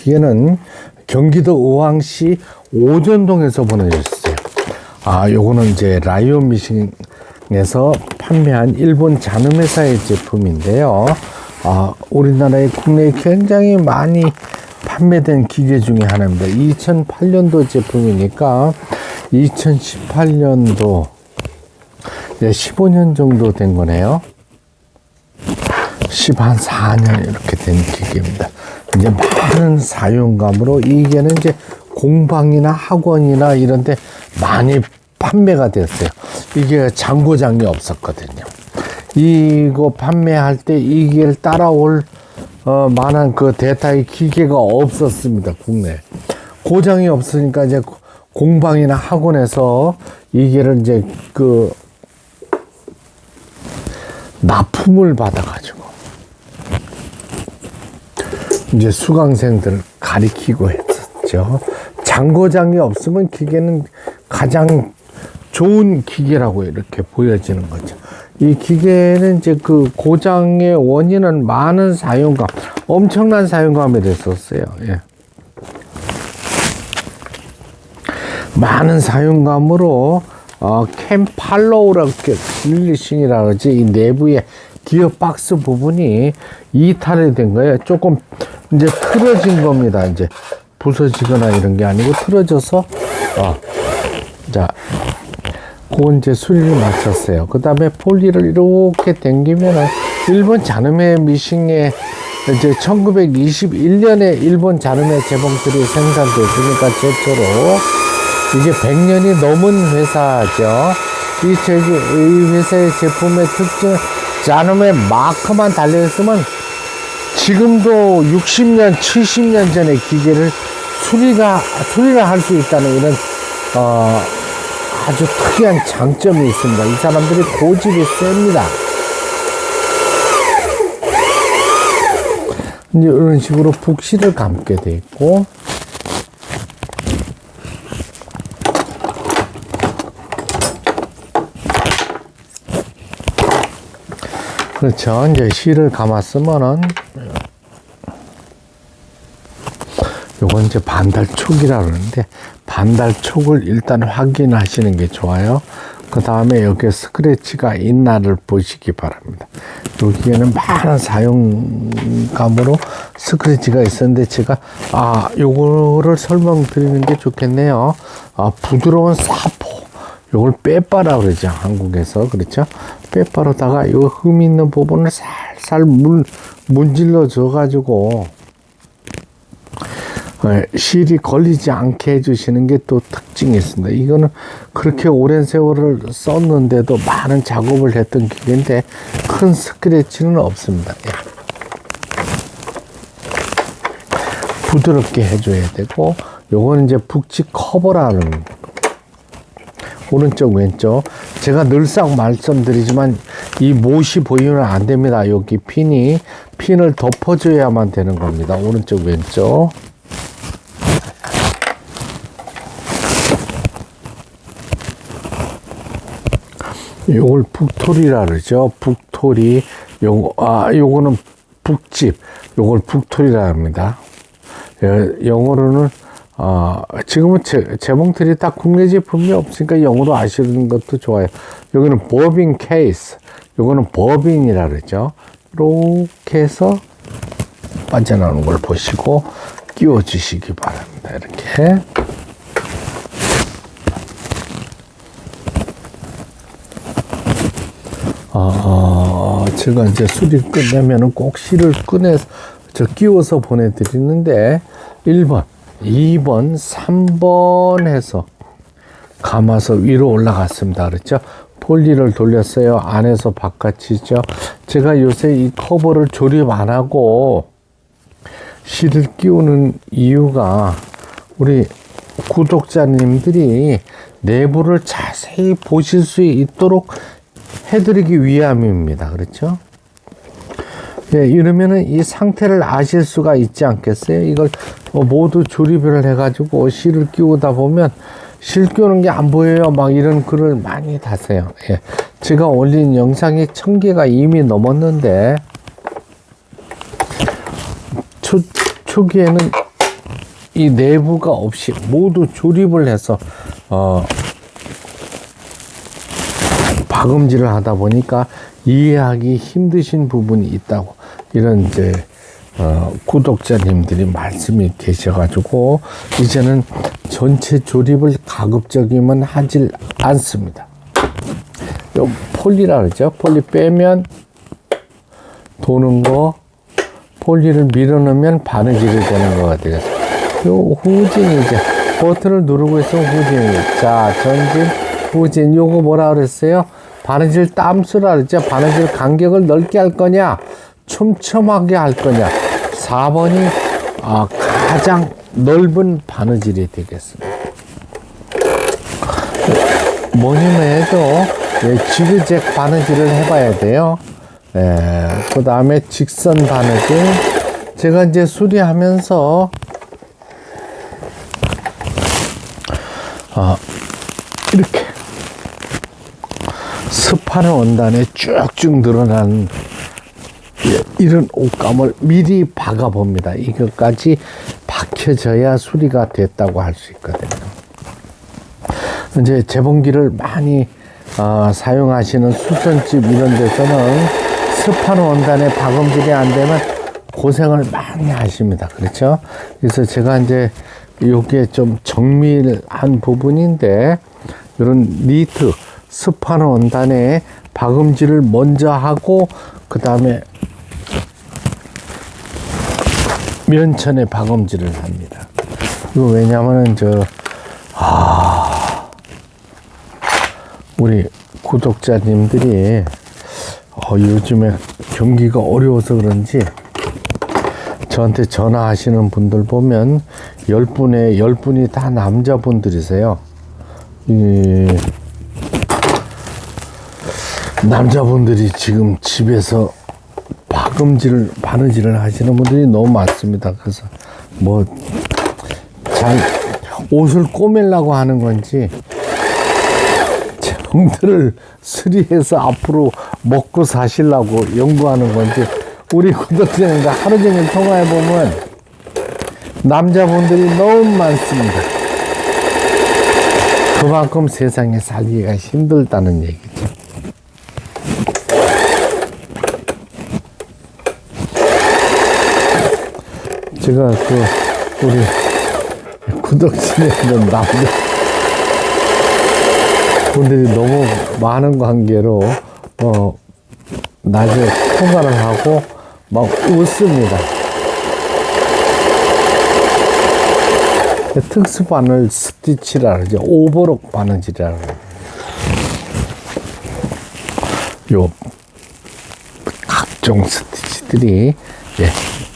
기계는 경기도 의왕시 오전동에서 보내주셨어요. 아, 요거는 이제 라이온 미싱에서 판매한 일본 잔음회사의 제품인데요. 아, 우리나라에 국내에 굉장히 많이 판매된 기계 중에 하나입니다. 2008년도 제품이니까 2018년도 15년 정도 된 거네요. 10 한 4년 이렇게 된 기계입니다. 이제 많은 사용감으로 이게는 이제 공방이나 학원이나 이런 데 많이 판매가 됐어요. 이게 장고장이 없었거든요. 이거 판매할 때 이게 따라올 어, 만한 그 대타의 기계가 없었습니다. 국내. 고장이 없으니까 이제 공방이나 학원에서 이게를 이제 그 납품을 받아가지고 이제 수강생들 가리키고 했었죠. 장고장이 없으면 기계는 가장 좋은 기계라고 이렇게 보여지는 거죠. 이 기계는 이제 그 고장의 원인은 많은 사용감, 엄청난 사용감이 됐었어요. 예. 많은 사용감으로 어, 캠팔로우라고 길리싱이라 그러지 이 내부에 기어 박스 부분이 이탈이 된 거예요. 조금 이제 틀어진 겁니다. 이제 부서지거나 이런 게 아니고 틀어져서 어, 자 그건 이제 수리를 마쳤어요. 그 다음에 폴리를 이렇게 당기면은 일본 자르메 미싱에 이제 1921년에 일본 자르메 재봉틀이 생산됐으니까 최초로 이게 100년이 넘은 회사죠. 이 저기 이 회사의 제품의 특징 자르메 마크만 달려 있으면 지금도 60년, 70년 전의 기계를 수리가 수리를 할 수 있다는 이런 어 아주 특이한 장점이 있습니다. 이 사람들이 고집이 셉니다. 이런 식으로 북실을 감게 돼 있고, 그렇죠. 이제 실을 감았으면은, 요건 이제 반달촉이라 그러는데, 반달촉을 일단 확인하시는 게 좋아요. 그 다음에 여기에 스크래치가 있나를 보시기 바랍니다. 여기에는 많은 사용감으로 스크래치가 있었는데 제가 아 요거를 설명드리는 게 좋겠네요. 아 부드러운 사포 요걸 빼빠라 그러죠 한국에서 그렇죠 빼빠로다가 요 흠 있는 부분을 살살 물 문질러 줘 가지고 어, 실이 걸리지 않게 해주시는 게 또 특징이 있습니다. 이거는 그렇게 오랜 세월을 썼는데도 많은 작업을 했던 기계인데 큰 스크래치는 없습니다. 예. 부드럽게 해줘야 되고 요거는 이제 북치 커버라는 오른쪽 왼쪽 제가 늘상 말씀드리지만 이 못이 보이면 안 됩니다. 여기 핀이 핀을 덮어줘야만 되는 겁니다. 오른쪽 왼쪽 요걸 북토리라 그러죠. 북토리. 요거, 아, 요거는 북집. 요걸 북토리라 합니다. 예, 영어로는, 아, 지금은 제, 제목들이 딱 국내 제품이 없으니까 영어로 아시는 것도 좋아요. 여기는 버빈 케이스. 요거는 버빈이라 그러죠. 이렇게 해서 빠져나오는 걸 보시고 끼워 주시기 바랍니다. 이렇게. 아, 제가 이제 수리 끝내면은 꼭 실을 꺼내서 저 끼워서 보내드리는데 1번, 2번, 3번 해서 감아서 위로 올라갔습니다. 그렇죠? 폴리를 돌렸어요. 안에서 바깥이죠. 제가 요새 이 커버를 조립 안 하고 실을 끼우는 이유가 우리 구독자님들이 내부를 자세히 보실 수 있도록 해드리기 위함입니다. 그렇죠? 예, 이러면은 이 상태를 아실 수가 있지 않겠어요? 이걸 뭐 모두 조립을 해가지고 실을 끼우다 보면 실 끼우는 게 안 보여요. 막 이런 글을 많이 다세요. 예. 제가 올린 영상이 천 개가 이미 넘었는데, 초, 초기에는 이 내부가 없이 모두 조립을 해서 어, 박음질을 하다 보니까 이해하기 힘드신 부분이 있다고 이런 이제 어, 구독자님들이 말씀이 계셔가지고 이제는 전체 조립을 가급적이면 하질 않습니다. 요 폴리라 그러죠. 폴리 빼면 도는 거, 폴리를 밀어넣으면 바느질이 되는 거가 되겠어요. 요 후진이 이제 버튼을 누르고 있으면 후진이. 자, 전진, 후진. 요거 뭐라 그랬어요? 바느질 땀수라 그랬죠. 바느질 간격을 넓게 할 거냐, 촘촘하게 할 거냐. 4번이 아, 가장 넓은 바느질이 되겠습니다. 뭐니면 해도 예, 지그잭 바느질을 해봐야 돼요. 예, 그 다음에 직선 바느질. 제가 이제 수리하면서 아, 이렇게 습하는 원단에 쭉쭉 늘어난 예, 이런 옷감을 미리 박아 봅니다. 이것까지 박혀져야 수리가 됐다고 할 수 있거든요. 이제 재봉기를 많이 어, 사용하시는 수선집 이런 데서는 습한 원단에 박음질이 안 되면 고생을 많이 하십니다. 그렇죠? 그래서 제가 이제 요게 좀 정밀한 부분인데 이런 니트 습한 원단에 박음질을 먼저 하고 그 다음에 면천에 박음질을 합니다. 이거 왜냐면은 저 우리 구독자님들이 어, 요즘에 경기가 어려워서 그런지 저한테 전화하시는 분들 보면 10분에 10분이 다 남자분들이세요. 이 남자분들이 지금 집에서 박음질을 바느질을 하시는 분들이 너무 많습니다. 그래서 뭐 잘 옷을 꼬매려고 하는 건지 제품들을 수리해서 앞으로 먹고 사시려고 연구하는 건지 우리 구독자님과 하루 종일 통화해 보면 남자분들이 너무 많습니다. 그만큼 세상에 살기가 힘들다는 얘기죠. 제가 그 우리 구독자님들 남자 분들이 너무 많은 관계로 어 낮에 통화를 하고 막 웃습니다. 특수 바늘 스티치라 그러죠. 오버록 바느질이라 그래요. 요 각종 스티치들이 예,